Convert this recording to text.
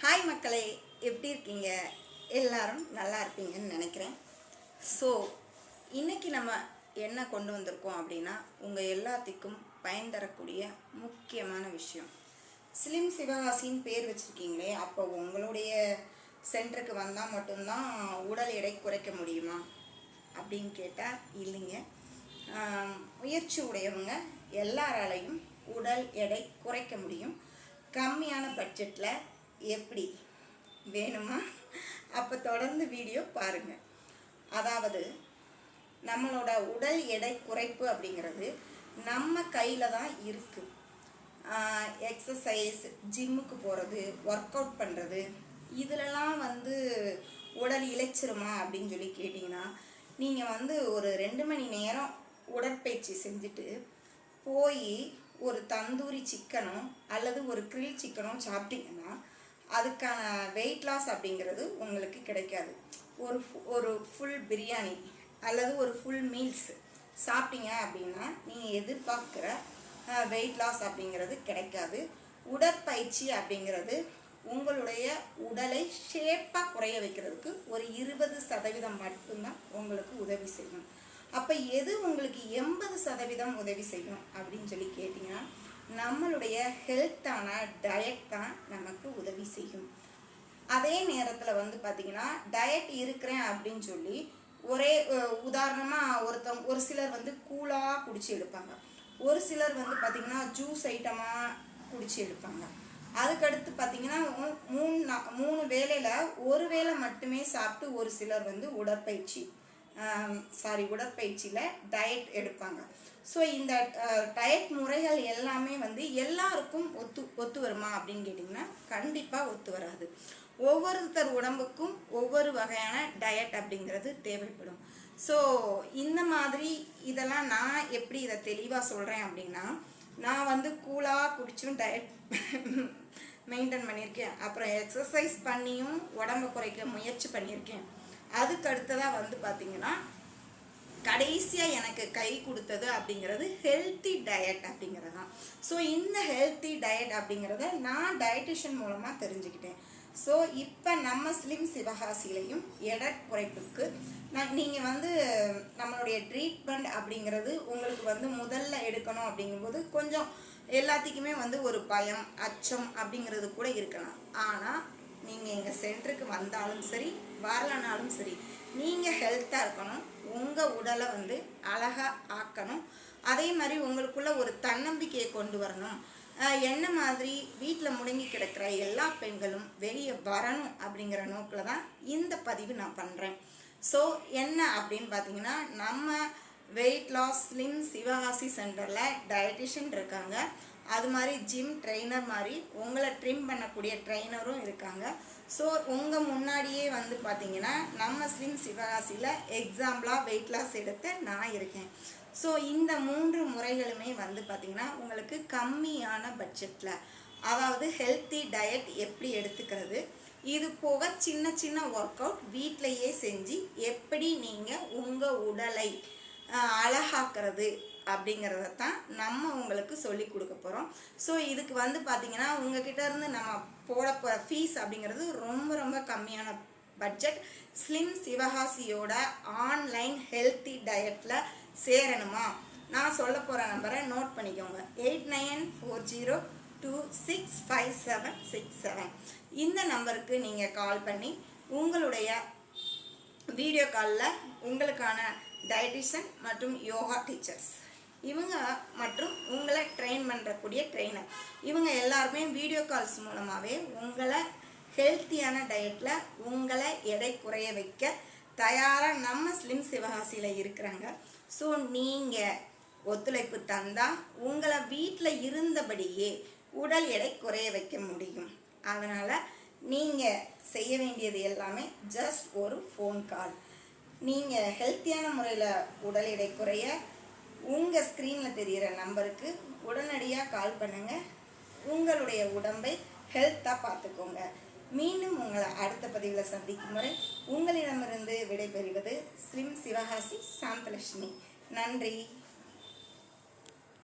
Hi மக்களே. எப்படி இருக்கீங்க? எல்லாரும் நல்லா இருப்பீங்கன்னு நினைக்கிறேன். ஸோ இன்றைக்கி நம்ம என்ன கொண்டு வந்திருக்கோம் அப்படின்னா உங்கள் எல்லாத்துக்கும் பயன் தரக்கூடிய முக்கியமான விஷயம். ஸ்லிம் சிவகாசின்னு பேர் வச்சுருக்கீங்களே அப்போ உங்களுடைய சென்டருக்கு வந்தால் மட்டும்தான் உடல் எடை குறைக்க முடியுமா? அப்படின்னு கேட்டால் இல்லைங்க. முயற்சி உடையவங்க எல்லாராலையும் உடல் எடை குறைக்க முடியும். கம்மியான பட்ஜெட்டில் எப்படி வேணுமா? அப்போ தொடர்ந்து வீடியோ பாருங்கள் அதாவது நம்மளோட உடல் எடை குறைப்பு அப்படிங்கிறது நம்ம கையில் தான் இருக்குது எக்ஸசைஸ் ஜிம்முக்கு போகிறது ஒர்க் அவுட் பண்ணுறது இதிலலாம் வந்து உடல் இழைச்சிருமா அப்படின்னு சொல்லி கேட்டிங்கன்னா நீங்கள் வந்து ஒரு ரெண்டு மணி நேரம் உடற்பயிற்சி செஞ்சுட்டு போய் ஒரு தந்தூரி சிக்கனோ அல்லது ஒரு கிரில் சிக்கனோ சாப்பிட்டீங்கன்னா அதுக்கான வெயிட் லாஸ் அப்படிங்கிறது உங்களுக்கு கிடைக்காது. ஒரு ஃபு- ஒரு ஃபுல் பிரியாணி அல்லது ஒரு ஃபுல் மீல்ஸ் சாப்பிட்டீங்க அப்படின்னா நீங்கள் எதிர்பார்க்குற வெயிட் லாஸ் அப்படிங்கிறது கிடைக்காது. உடற்பயிற்சி அப்படிங்கிறது உங்களுடைய உடலை ஷேப்பாக குறைய வைக்கிறதுக்கு ஒரு இருபது சதவீதம் மட்டும்தான் உங்களுக்கு உதவி செய்யும். அப்போ எது உங்களுக்கு எண்பது சதவீதம் உதவி செய்யும் அப்படின்னு சொல்லி கேட்டிங்கன்னா நம்மளுடைய ஹெல்த்தான டயட் தான் நமக்கு உதவி செய்யும். அதே நேரத்தில் வந்து பார்த்திங்கன்னா டயட் இருக்கிறேன் அப்படின்னு சொல்லி ஒரே உதாரணமாக ஒருத்தவங்க ஒரு சிலர் வந்து கூலாக குடிச்சு எடுப்பாங்க. ஒரு சிலர் வந்து பார்த்திங்கன்னா ஜூஸ் ஐட்டமாக குடிச்சு எடுப்பாங்க. அதுக்கடுத்து பார்த்தீங்கன்னா மூணு நா- மூணு வேளையில் ஒரு வேளை மட்டுமே சாப்பிட்டு ஒரு சிலர் வந்து உடற்பயிற்சி. சாரி உடற்பயிற்சியில் டயட் எடுப்பாங்க. ஸோ இந்த டயட் முறைகள் எல்லாமே வந்து எல்லாருக்கும் ஒத்து ஒத்து வருமா அப்படின்னு கேட்டிங்கன்னா கண்டிப்பாக ஒத்து வராது. ஒவ்வொருத்தர் உடம்புக்கும் ஒவ்வொரு வகையான டயட் அப்படிங்கிறது தேவைப்படும். ஸோ இந்த மாதிரி இதெல்லாம் நான் எப்படி இதை தெளிவாக சொல்கிறேன் அப்படின்னா நான் வந்து கூலாக குடிச்சும் டயட் மெயின்டைன் பண்ணியிருக்கேன். அப்புறம் எக்ஸசைஸ் பண்ணியும் உடம்பை குறைக்க முயற்சி பண்ணியிருக்கேன். அதுக்கு அடுத்ததாக வந்து பார்த்தீங்கன்னா கடைசியாக எனக்கு கை கொடுத்தது அப்படிங்கிறது ஹெல்த்தி டயட் அப்படிங்கிறது. தான் ஸோ இந்த ஹெல்த்தி டயட் அப்படிங்கிறத நான் டயட்டிஷியன் மூலமாக தெரிஞ்சுக்கிட்டேன். ஸோ இப்போ நம்ம ஸ்லிம் சிவகாசிலையும் எடை குறைப்புக்கு நான் நீங்கள் வந்து நம்மளுடைய ட்ரீட்மெண்ட் அப்படிங்கிறது உங்களுக்கு வந்து முதல்ல எடுக்கணும் அப்படிங்கும்போது கொஞ்சம் எல்லாத்துக்குமே வந்து ஒரு பயம் அச்சம் அப்படிங்கிறது கூட இருக்கலாம். ஆனால் நீங்கள் சென்டருக்கு வந்தாலும் சரி வரலனாலும் சரி நீங்கள் ஹெல்த்தாக இருக்கணும் உங்கள் உடலை வந்து அழகாக ஆக்கணும். அதே மாதிரி உங்களுக்குள்ள ஒரு தன்னம்பிக்கையை கொண்டு வரணும். என்ன மாதிரி வீட்டில் முடங்கி கிடக்கிற எல்லா பெண்களும் வெளியே வரணும் அப்படிங்கிற நோக்கில் தான் இந்த பதிவு நான் பண்ணுறேன் ஸோ என்ன அப்படின்னு பார்த்தீங்கன்னா நம்ம வெயிட் லாஸ் ஸ்லிம் சிவகாசி சென்டரில் டயட்டிஷியன் இருக்காங்க. அது மாதிரி ஜிம் ட்ரெயினர் மாதிரி உங்களை ட்ரிம் பண்ணக்கூடிய ட்ரெயினரும் இருக்காங்க. ஸோ உங்கள் முன்னாடியே வந்து பார்த்தீங்கன்னா நம்ம ஸ்லிம் சிவகாசியில் எக்ஸாம்பிளாக வெயிட் லாஸ் எடுத்த நான் இருக்கேன். ஸோ இந்த மூன்று முறைகளுமே வந்து பார்த்திங்கன்னா உங்களுக்கு கம்மியான பட்ஜெட்டில் அதாவது ஹெல்த்தி டயட் எப்படி எடுத்துக்கிறது இது போக சின்ன சின்ன ஒர்க் அவுட் வீட்டிலையே செஞ்சு எப்படி நீங்கள் உங்கள் உடலை அழகாக்கிறது அழகாக்குறது அப்படிங்கிறத தான் நம்ம உங்களுக்கு சொல்லி கொடுக்க போகிறோம் ஸோ இதுக்கு வந்து பார்த்திங்கன்னா உங்ககிட்ட இருந்து நம்ம போட போகிற ஃபீஸ் அப்படிங்கிறது ரொம்ப ரொம்ப கம்மியான பட்ஜெட் ஸ்லிம் சிவகாசியோட ஆன்லைன் ஹெல்த்தி டயட்டில் சேரணுமா? நான் சொல்ல போகிற நம்பரை நோட் பண்ணிக்கோங்க. Eight nine four zero two six five seven six seven இந்த நம்பருக்கு நீங்கள் கால் பண்ணி உங்களுடைய வீடியோ காலில் உங்களுக்கான டயட்டிஷன் மற்றும் யோகா டீச்சர்ஸ் இவங்க மற்றும் உங்களை ட்ரெயின் பண்ணுறக்கூடிய ட்ரெயினர் இவங்க எல்லாருமே வீடியோ கால்ஸ் மூலமாகவே உங்களை ஹெல்த்தியான டயட்டில் உங்களை எடை குறைய வைக்க தயாராக நம்ம ஸ்லிம் சிவகாசியில் இருக்கிறாங்க. ஸோ நீங்கள் ஒத்துழைப்பு தந்தால் உங்களை வீட்டில் இருந்தபடியே உடல் எடை குறைய வைக்க முடியும். அதனால் நீங்கள் செய்ய வேண்டியது எல்லாமே ஜஸ்ட் ஒரு ஃபோன் கால் நீங்கள் ஹெல்த்தியான முறையில் உடல் எடை குறைய உங்கள் ஸ்க்ரீனில் தெரிகிற நம்பருக்கு உடனடியாக கால் பண்ணுங்கள் உங்களுடைய உடம்பை ஹெல்த்தாக பார்த்துக்கோங்க. மீண்டும் உங்களை அடுத்த பதிவில் சந்திக்கும் வரை உங்களிடமிருந்து விடைபெறுவது ஸ்லிம் சிவகாசி சாந்தலட்சுமி. நன்றி.